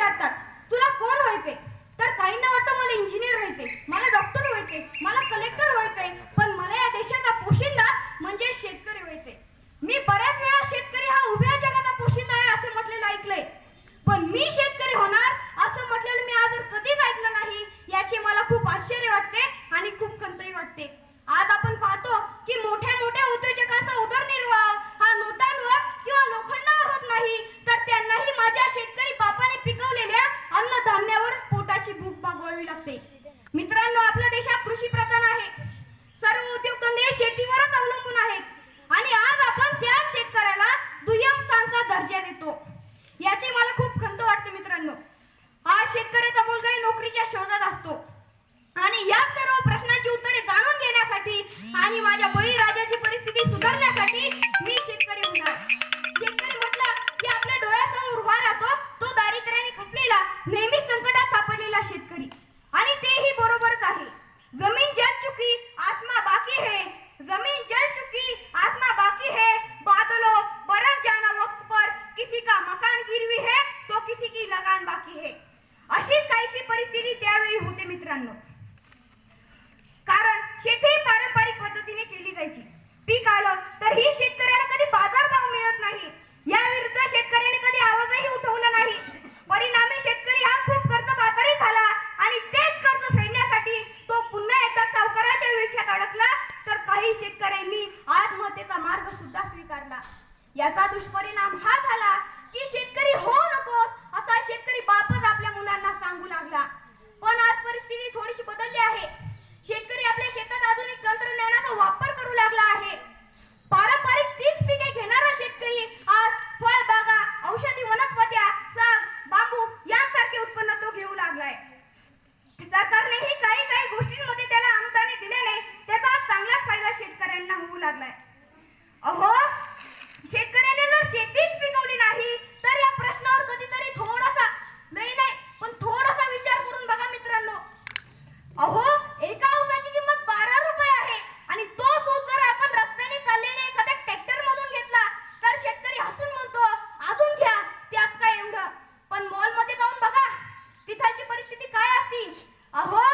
विचारतात. तुला कोण व्हायचे तर काहींना वाटतं मला इंजिनियर व्हायचे मला डॉक्टर व्हायचे मला कलेक्टर व्हायचे पण मला या देशाचा पोशिंदा म्हणजे शेतकरी व्हायचे मी बऱ्याच वेळा शेतकरी हा उभ्या जगाचा पोशिंदा आहे असं म्हटलेलं ऐकलंय. पण मी शेतकरी आणि माझ्या बळीराजाची परिस्थिती सुधारण्यासाठी मी शेतकरी होणार. शेतकरी म्हटलं की आपल्या डोळ्यासमोर उभा राहतो तो दारिद्र्याने खचलेला नेहमी संकटात सापडलेला शेतकरी. आणि तेही बरोबरच आहे. जमीन जल चुकी आत्मा बाकी है जमीन जल चुकी आत्मा बाकी है बादलो बरस जाना वक्त पर किसी का मकान गिरवी है तो किसी की लगान बाकी है. अशीच काहीशी परिस्थिती त्यावेळी होते मित्रांनो. कारण शेती पारंपरिक पद्धतीने केली जायची. पीक आलं तर ही शेतकऱ्याला कधी बाजारभाव मिळत नाही. या विरुद्ध शेतकऱ्याने कधी आवाजही उठवला नाही. परिणामी शेतकरी हा खूप कर्ज बाजारी झाला आणि तेच कर्ज फेडण्यासाठी तो पुन्हा एकदा सावकाराच्या विळख्यात अडकला तर काही शेतकऱ्यांनी आत्महत्येचा मार्ग सुद्धा स्वीकारला. याचा दुष्परिणाम हा झाला की शेतकरी हो नको असा शेतकरी बापच Alô?